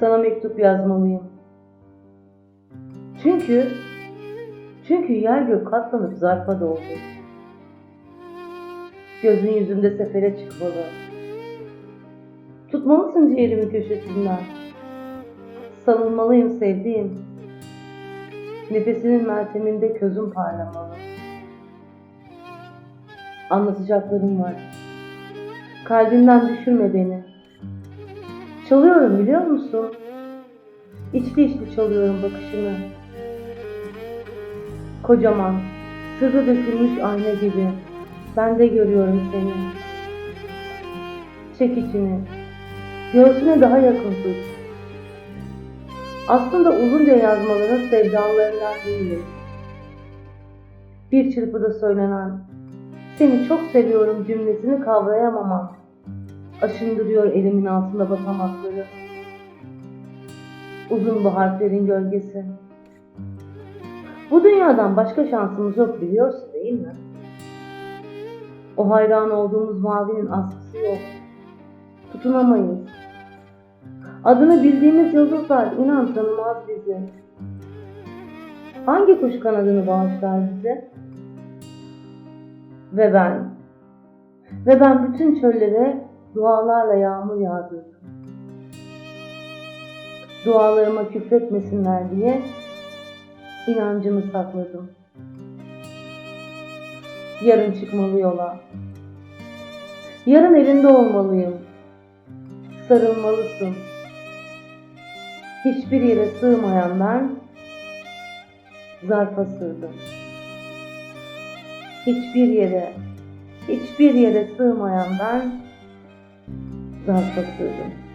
Sana mektup yazmalıyım. Çünkü çünkü yer gök katlanıp zarfa doldu. Gözün yüzünde sefere çıkmalı. Tutmalısın ciğerimin köşesinden. Savunmalıyım sevdiğim. Nefesinin melteminde közüm parlamalı. Anlatacaklarım var. Kalbinden düşürme beni. Çalıyorum biliyor musun? İçli içli çalıyorum bakışını. Kocaman, sırrı dökülmüş ayna gibi. Ben de görüyorum seni. Çek içini. Göğsüne daha yakın tut. Aslında uzunca yazmaların sevdalarından değilim. Bir çırpıda söylenen, seni çok seviyorum cümlesini kavrayamamam. Aşındırıyor elimin altında basamakları. Uzun bu harflerin gölgesi. Bu dünyadan başka şansımız yok biliyorsun değil mi? O hayran olduğumuz mavinin askısı yok. Tutunamayız. Adını bildiğimiz yıldızlar inan tanımaz bizi. Hangi kuş kanadını bağışlar bize? Ve ben, ve ben bütün çöllere dualarla yağmur yağdırdım. Dualarıma küfretmesinler diye inancımı sakladım. Yarın çıkmalı yola. Yarın elinde olmalıyım. Sarılmalısın. Hiçbir yere sığmayan ben zarfa sığdım. Hiçbir yere, hiçbir yere sığmayan ben zarfa sığdım.